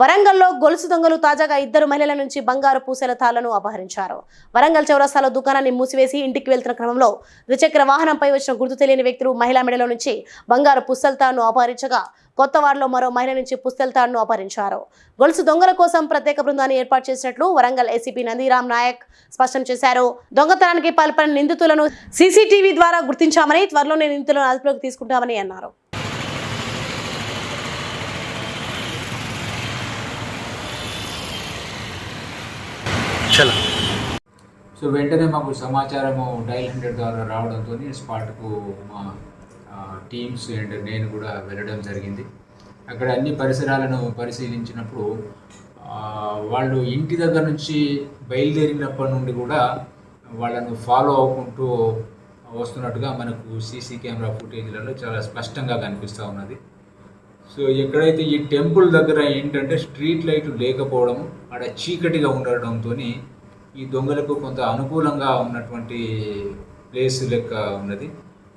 వరంగల్లో గొలుసు దొంగలు తాజాగా ఇద్దరు మహిళల నుంచి బంగారు పూసల తాళ్ళను అపహరించారు. వరంగల్ చౌరస్తాలో దుకాణాన్ని మూసివేసి ఇంటికి వెళ్తున్న క్రమంలో ద్విచక్ర వాహనంపై వచ్చిన గుర్తు తెలియని వ్యక్తులు మహిళా మెడలో నుంచి బంగారు పుస్తల తాడును అపహరించగా కొత్తవాడలో మరో మహిళ నుంచి పుస్తల తాడును అపహరించారు. గొలుసు దొంగల కోసం ప్రత్యేక బృందాన్ని ఏర్పాటు చేసినట్లు వరంగల్ ఏసీపీ నందిరామ్ నాయక్ స్పష్టం చేశారు. దొంగతనానికి పాల్పడిన నిందితులను సీసీటీవీ ద్వారా గుర్తించామని త్వరలోనే నిందితులను అదుపులోకి తీసుకుంటామని అన్నారు. చలో. సో వెంటనే మాకు సమాచారము డైల్ హండ్రెడ్ ద్వారా రావడంతో స్పాట్కు మా టీమ్స్ అండ్ నేను కూడా వెళ్ళడం జరిగింది. అక్కడ అన్ని పరిసరాలను పరిశీలించినప్పుడు వాళ్ళు ఇంటి దగ్గర నుంచి బయలుదేరినప్పటి నుండి కూడా వాళ్ళను ఫాలో అవ్వకుంటూ వస్తున్నట్టుగా మనకు సీసీ కెమెరా ఫుటేజ్లలో చాలా స్పష్టంగా కనిపిస్తూ ఉన్నది. సో ఎక్కడైతే ఈ టెంపుల్ దగ్గర ఏంటంటే స్ట్రీట్ లైట్ లేకపోవడం ఆడ చీకటిగా ఉండడంతో ఈ దొంగలకు కొంత అనుకూలంగా ఉన్నటువంటి ప్లేస్ లెక్క ఉన్నది.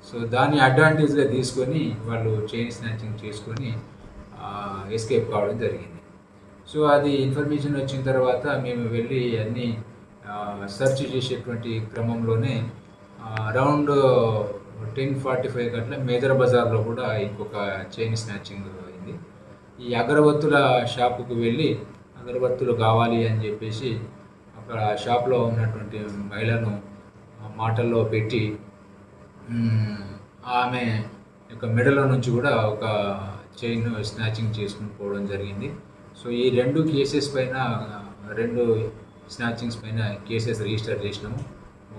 సో దాన్ని అడ్వాంటేజ్గా తీసుకొని వాళ్ళు చైన్ స్నాచింగ్ చేసుకొని ఎస్కేప్ కావడం జరిగింది. సో అది ఇన్ఫర్మేషన్ వచ్చిన తర్వాత మేము వెళ్ళి అన్ని సెర్చ్ చేసేటువంటి క్రమంలోనే అరౌండ్ టెన్ ఫార్టీ ఫైవ్ గట్ల మేదర్ బజార్లో కూడా ఇంకొక చైన్ స్నాచింగ్ అయింది. ఈ అగరబత్తుల షాపుకు వెళ్ళి అగరబత్తులు కావాలి అని చెప్పేసి అక్కడ షాప్లో ఉన్నటువంటి మహిళను మాటల్లో పెట్టి ఆమె యొక్క మెడలో నుంచి కూడా ఒక చైన్ స్నాచింగ్ చేసుకుని పోవడం జరిగింది. సో ఈ రెండు కేసెస్ పైన రెండు స్నాచింగ్స్ పైన కేసెస్ రిజిస్టర్ చేసినాము.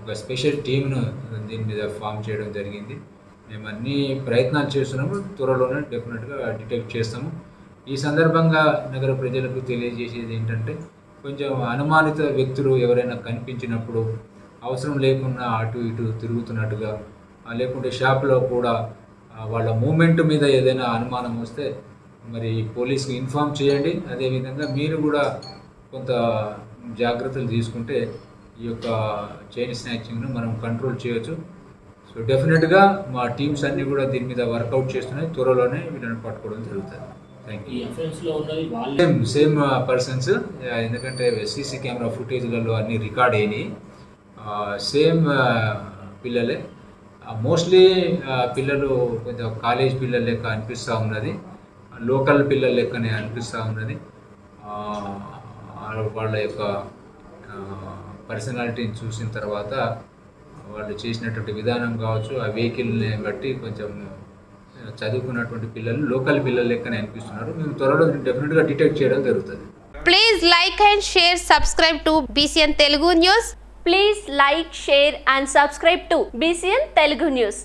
ఒక స్పెషల్ టీమ్ను దీని మీద ఫామ్ చేయడం జరిగింది. మేము అన్ని ప్రయత్నాలు చేస్తున్నాము త్వరలోనే డెఫినెట్గా డిటెక్ట్ చేస్తాము. ఈ సందర్భంగా నగర ప్రజలకు తెలియజేసేది ఏంటంటే కొంచెం అనుమానిత వ్యక్తులు ఎవరైనా కనిపించినప్పుడు అవసరం లేకుండా అటు ఇటు తిరుగుతున్నట్టుగా లేకుంటే షాప్లో కూడా వాళ్ళ మూమెంట్ మీద ఏదైనా అనుమానం వస్తే మరి పోలీస్కి ఇన్ఫామ్ చేయండి. అదేవిధంగా మీరు కూడా కొంత జాగ్రత్తలు తీసుకుంటే ఈ యొక్క చైన్ స్నాచింగ్ను మనం కంట్రోల్ చేయొచ్చు. సో డెఫినెట్గా మా టీమ్స్ అన్నీ కూడా దీని మీద వర్కౌట్ చేస్తున్నాయి. త్వరలోనే వీళ్ళని పట్టుకోవడం జరుగుతుంది. సేమ్ సేమ్ పర్సన్స్ ఎందుకంటే సీసీ కెమెరా ఫుటేజ్లలో అన్ని రికార్డ్ అయినాయి. సేమ్ పిల్లలే. మోస్ట్లీ పిల్లలు కొంచెం కాలేజ్ పిల్లల లెక్క అనిపిస్తూ ఉన్నది. లోకల్ పిల్లల లెక్కనే అనిపిస్తూ ఉన్నది. వాళ్ళ యొక్క పర్సనాలిటీని చూసిన తర్వాత వాళ్ళు చేసినటువంటి విధానం కావచ్చు ఆ వెహికల్ని బట్టి కొంచెం చదువుకున్నటువంటి పిల్లలు లోకల్ పిల్లలు లెక్కనే అనిపిస్తున్నారు. మేము త్వరలో డెఫినెట్గా డిటెక్ట్ చేయడం జరుగుతుంది. Please like and share subscribe to BCN Telugu news please like share and subscribe to BCN Telugu news